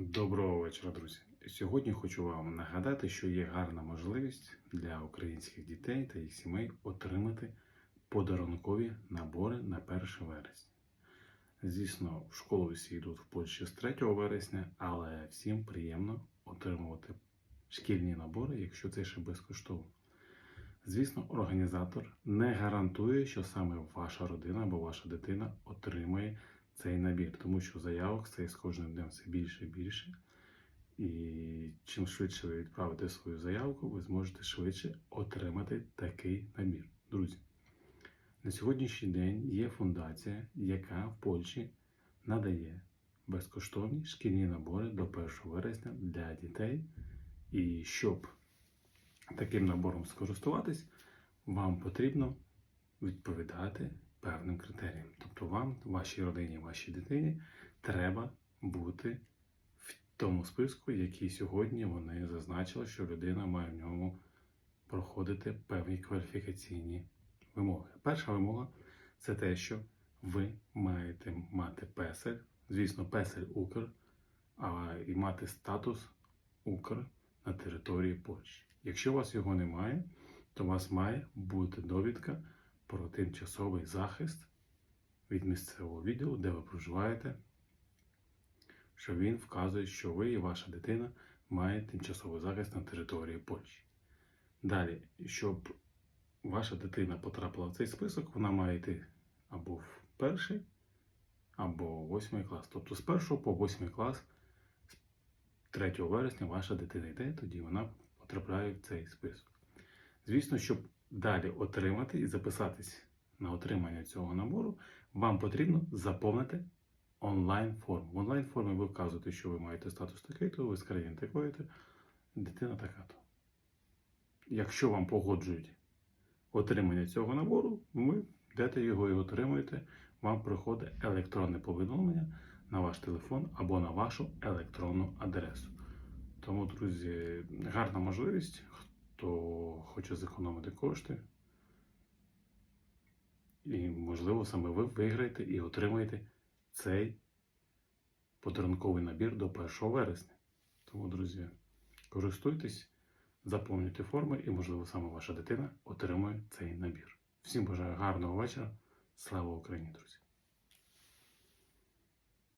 Доброго вечора, друзі. Сьогодні хочу вам нагадати, що є гарна можливість для українських дітей та їх сімей отримати подарункові набори на 1 вересня. Звісно, в школу всі йдуть в Польщі з 3 вересня, але всім приємно отримувати шкільні набори, якщо це ще безкоштовно. Звісно, організатор не гарантує, що саме ваша родина або ваша дитина отримає цей набір, тому що заявок це з кожним днем все більше і більше. І чим швидше ви відправите свою заявку, ви зможете швидше отримати такий набір. Друзі, на сьогоднішній день є фундація, яка в Польщі надає безкоштовні шкільні набори до 1 вересня для дітей. І щоб таким набором скористуватись, вам потрібно відповідати певним критеріям. Тобто вам, вашій родині, вашій дитині треба бути в тому списку, який сьогодні вони зазначили, що людина має в ньому проходити певні кваліфікаційні вимоги. Перша вимога це те, що ви маєте мати песель, звісно, песель Укр, а і мати статус Укр на території Польщі. Якщо у вас його немає, то у вас має бути довідка про тимчасовий захист від місцевого відділу, де ви проживаєте, що він вказує, що ви і ваша дитина має тимчасовий захист на території Польщі. Далі, щоб ваша дитина потрапила в цей список, вона має йти або в перший, або в восьмий клас. Тобто з першого по восьмий клас, з 3 вересня ваша дитина йде, тоді вона потрапляє в цей список. Звісно, щоб далі отримати і записатись на отримання цього набору, вам потрібно заповнити онлайн-форму. В онлайн-формі ви вказуєте, що ви маєте статус такий, то ви з країни такої-то, дитина така-то. Якщо вам погоджують отримання цього набору, ви йдете його і отримуєте, вам приходить електронне повідомлення на ваш телефон або на вашу електронну адресу. Тому, друзі, гарна можливість, хто хоче зекономити кошти. І, можливо, саме ви виграєте і отримаєте цей подарунковий набір до 1 вересня. Тому, друзі, користуйтесь, заповнюйте форми і, можливо, саме ваша дитина отримує цей набір. Всім бажаю гарного вечора. Слава Україні, друзі!